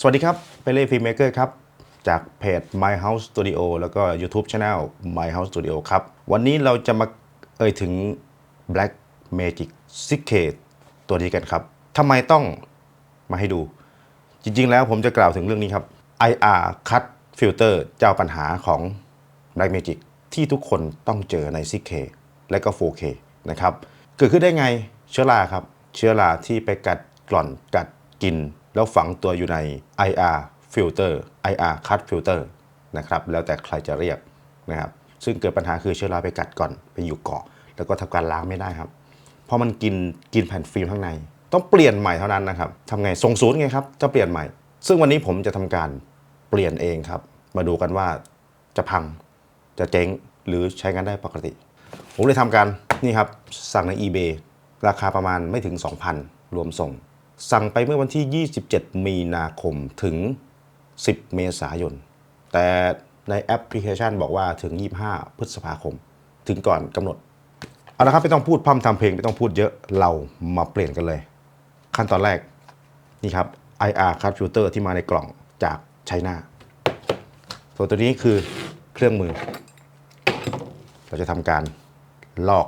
สวัสดีครับเปเล่ฟิล์มเมเกอร์ครับ จากเพจ My House Studio แล้วก็ YouTube Channel My House Studio ครับ วันนี้เราจะมาเอ่ยถึง Black Magic Secret ตัวนี้กันครับทำไมต้องมาให้ดู จริงๆ แล้วผมจะกล่าวถึงเรื่องนี้ครับ IR Cut Filter เจ้าปัญหาของ Black Magic ที่ทุกคนต้องเจอใน 6K และก็ 4K นะครับ เกิดขึ้นได้ไงเชื้อราครับ เชื้อราที่ไปกัดกร่อนกัดกิน แล้วฝังตัวอยู่ใน IR filter IR cut filter นะครับแล้วแต่ใครจะเรียกนะครับซึ่งเกิดปัญหาคือเชื้อราไปกัดก่อนไปอยู่เกาะ แล้วก็ทำการล้างไม่ได้ครับเพราะมันกินกินแผ่นฟิล์มข้างใน ต้องเปลี่ยนใหม่เท่านั้นนะครับทำไงส่งศูนย์ไงครับจะเปลี่ยนใหม่ ซึ่งวันนี้ผมจะทำการเปลี่ยนเองครับ มาดูกันว่าจะพังจะเจ๊งหรือใช้งานได้ปกติ ผมเลยทำการนี่ครับสั่งใน eBay ราคาประมาณไม่ถึง 2,000 รวมส่ง สั่งไปเมื่อวันที่ 27 มีนาคมถึง 10 เมษายน แต่ในแอปพลิเคชันบอกว่าถึง 25 พฤษภาคม ถึงก่อนกำหนด เอาละครับไม่ต้องพูดพร่ำทำเพลงไม่ต้องพูดเยอะเรามาเปลี่ยนกันเลย ขั้นตอนแรก นี่ครับ IR Cut Filter ที่มาในกล่องจากไชน่าส่วนตัวนี้คือเครื่องมือ เราจะทำการลอก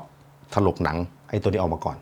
ถลกหนังไอ้ตัวนี้ออกมาก่อน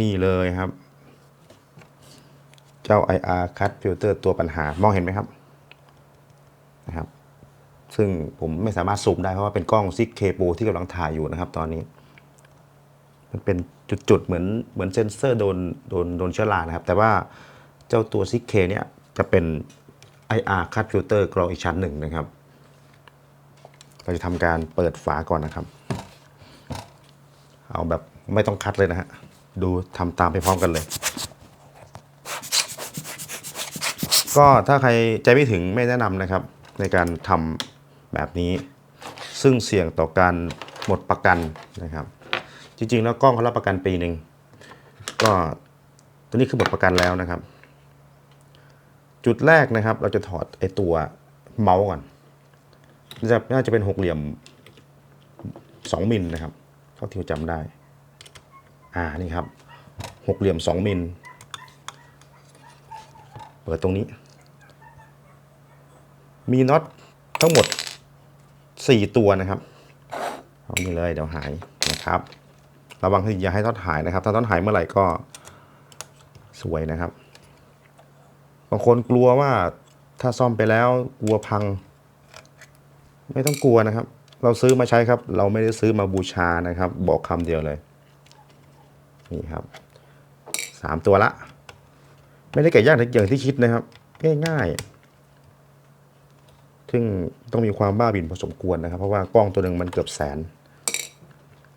นี่เลยครับ เจ้า IR Cut Filter ตัวปัญหามองเห็นไหมครับนะครับ ซึ่งผมไม่สามารถซูมได้เพราะว่าเป็นกล้องซิกเคปูที่กำลังถ่ายอยู่นะครับ ตอนนี้ มันเป็นจุดๆเหมือนเหมือนเซนเซอร์โดนโดนโดนเชื้อรานะครับ แต่ว่าเจ้าตัวซิกเคเนี่ยจะเป็น IR Cut Filter กรองอีกชั้นหนึ่งนะครับ เราจะทำการเปิดฝาก่อนนะครับ เอาแบบไม่ต้องคัดเลยนะฮะ ดูทำตามไปพร้อมกันเลย ก็ถ้าใครใจไม่ถึงไม่แนะนำนะครับ ในการทำแบบนี้ ซึ่งเสี่ยงต่อการหมดประกันนะครับ จริงๆ แล้วกล้องเขารับประกันปีหนึ่งก็ตัวนี้คือหมดประกันแล้วนะครับ จุดแรกนะครับ เราจะถอดไอตัวเมาส์ก่อนน่าจะน่าจะเป็นหกเหลี่ยม 2มิลนะครับเท่าที่จำได้ อ่านี่ครับหกเหลี่ยม2มิลเปิดตรงนี้ มีน็อตทั้งหมด4ตัวนะครับเอานี่เลยเดี๋ยวหายนะครับ ระวังอย่าให้น็อตหายนะครับ ถ้าน็อตหายเมื่อไหร่ก็สวยนะครับบางคนกลัวว่าถ้าซ่อมไปแล้วกลัวพัง ไม่ต้องกลัวนะครับ เราซื้อมาใช้ครับ เราไม่ได้ซื้อมาบูชานะครับ บอกคำเดียวเลย นี่ครับสามตัวละ ไม่ได้แก่ยากอย่างที่คิดนะครับ ง่ายๆซึ่งต้องมีความบ้าบินพอสมควรนะครับ เพราะว่ากล้องตัวหนึ่งมันเกือบแสน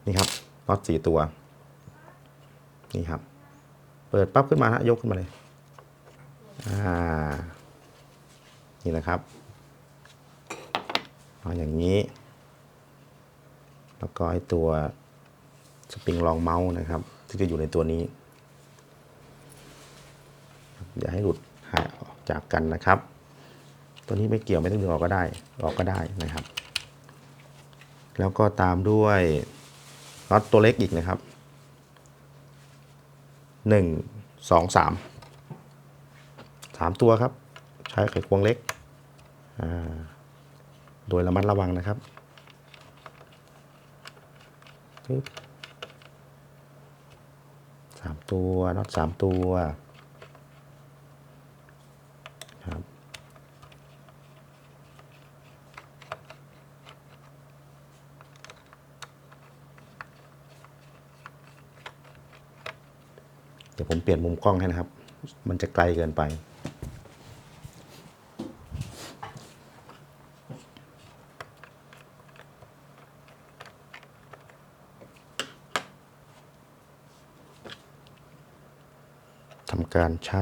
นี่ครับน็อตสี่ตัว นี่ครับ เปิดปั๊บขึ้นมาฮะยกขึ้นมาเลย อ่า นี่นะครับเอาอย่างนี้ แล้วก็ไอตัวสปริงรองเมาส์นะครับ ที่จะอยู่ในตัวนี้ อย่าให้หลุดหายออกจากกันนะครับ ตัวนี้ไม่เกี่ยวไม่ต้องดึงออกก็ได้ ออกก็ได้นะครับ แล้วก็ตามด้วยน็อตตัวเล็กอีกนะครับหนึ่งสองสามสามตัวครับ ใช้ไขควงเล็ก โดยระมัดระวังนะครับปึ๊บ สามตัวน็อตสามตัวครับเดี๋ยวผมเปลี่ยนมุมกล้องให้นะครับ มันจะไกลเกินไป ทำการ ใช้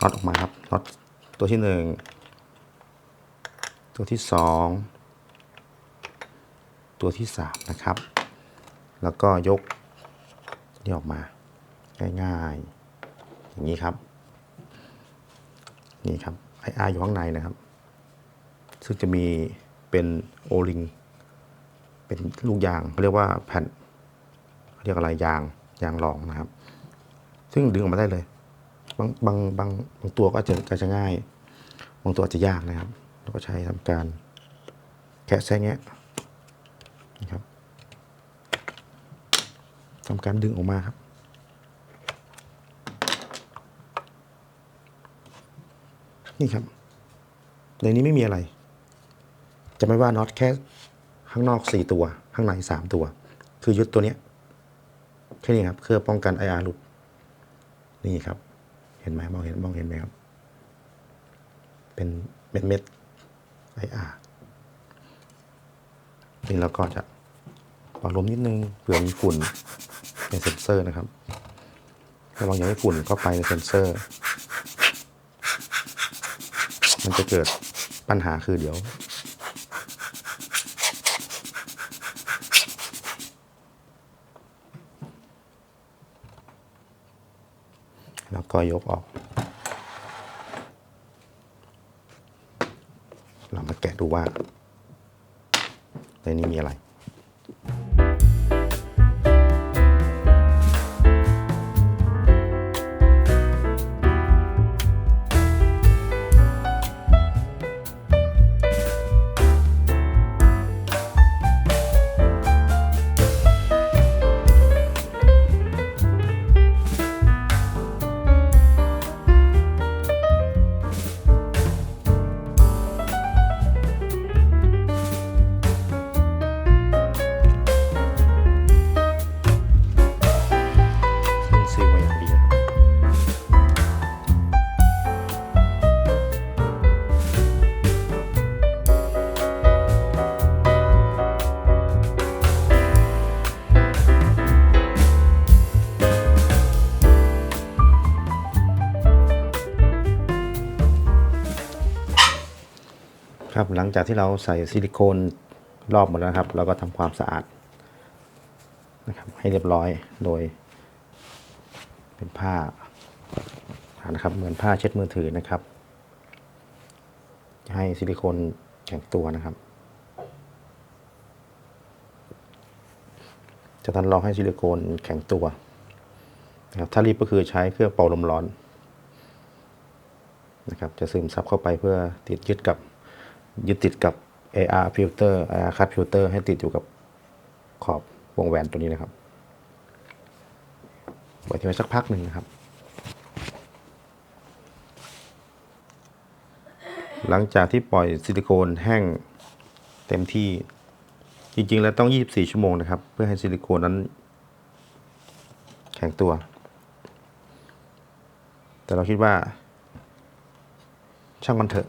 น็อตออกมาครับน็อตตัวที่หนึ่งตัวที่สองตัวที่สามนะครับ แล้วก็ยกนี่ออกมา ง่ายๆ อย่างนี้ครับ นี่ครับไออาอยู่ข้างในนะครับ ซึ่งจะมีเป็นโอลิง เป็นลูกยางเขาเรียกว่าแผ่น เรียกอะไรยางยางรองนะครับ ซึ่งดึงออกมาได้เลย บางบางบางบางตัวก็จะก็จะง่าย บางตัวอาจจะยากนะครับเราก็ใช้ทำการแคะแซะแงะนะครับทำการดึงออกมาครับ นี่ครับ ในนี้ไม่มีอะไร จะไม่ว่าน็อตแค่ข้างนอกสี่ตัว ข้างในสามตัว คือยึดตัวเนี้ย แค่นี้ครับเพื่อป้องกัน IR หลุดนี่ครับ เห็นไหมมองเห็นมองเห็นไหมครับ เป็นเม็ดเม็ด IR นี่เราก็จะปรับลมนิดนึงเผื่อมีฝุ่นในเซ็นเซอร์นะครับระวังอย่าให้ฝุ่นเข้าไปในเซ็นเซอร์ มันจะเกิดปัญหาคือเดี๋ยว แล้วก็ยกออก เรามาแกะดูว่าในนี้มีอะไร ครับ หลังจากที่เราใส่ซิลิโคนรอบหมดแล้วครับ เราก็ทำความสะอาดนะครับ ให้เรียบร้อยโดย เป็นผ้านะครับ เหมือนผ้าเช็ดมือถือนะครับ ให้ซิลิโคนแข็งตัวนะครับจะทดลองให้ซิลิโคนแข็งตัวนะครับถ้ารีบก็คือใช้เครื่องเป่าลมร้อนนะครับ จะซึมซับเข้าไปเพื่อติดยึดกับ ยึดติดกับ AR filter AR cut filter ให้ติดอยู่กับขอบวงแหวนตัวนี้นะครับปล่อยทิ้งไว้สักพักหนึ่งนะครับ หลังจากที่ปล่อยซิลิโคนแห้งเต็มที่จริงๆ แล้วต้อง 24 ชั่วโมงนะครับ เพื่อให้ซิลิโคนนั้น แข็งตัว แต่เราคิดว่า ช่างมันเถอะ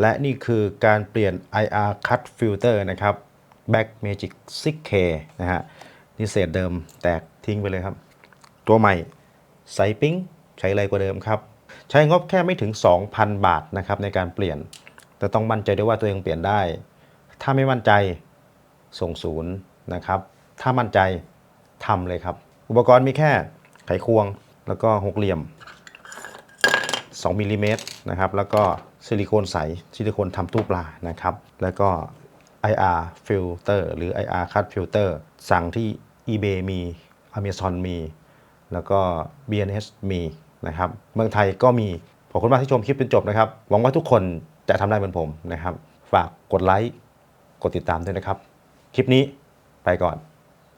และนี่คือการเปลี่ยน IR Cut Filter นะครับ Back Magic 6K นะฮะนี่เศษเดิมแตกทิ้งไปเลยครับ ตัวใหม่ใสปิ้งใช้อะไรกว่าเดิมครับ ใช้งบแค่ไม่ถึง 2,000 บาทนะครับในการเปลี่ยน แต่ต้องมั่นใจด้วยว่าตัวเองเปลี่ยนได้ ถ้าไม่มั่นใจส่งศูนย์นะครับ ถ้ามั่นใจทำเลยครับ อุปกรณ์มีแค่ไขควงแล้วก็หกเหลี่ยม 2มิลลิเมตรนะครับ แล้วก็ ซิลิโคนใส ซิลิโคนทำตู้ปลานะครับ แล้วก็ IR filter หรือ IR cut filter สั่งที่ eBay มี Amazon มี แล้วก็ BNS มีนะครับ เมืองไทยก็มี ขอบคุณมากที่ชมคลิปจนจบนะครับ หวังว่าทุกคนจะทำได้เหมือนผมนะครับ ฝากกดไลค์ กดติดตามด้วยนะครับ คลิปนี้ไปก่อน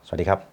สวัสดีครับ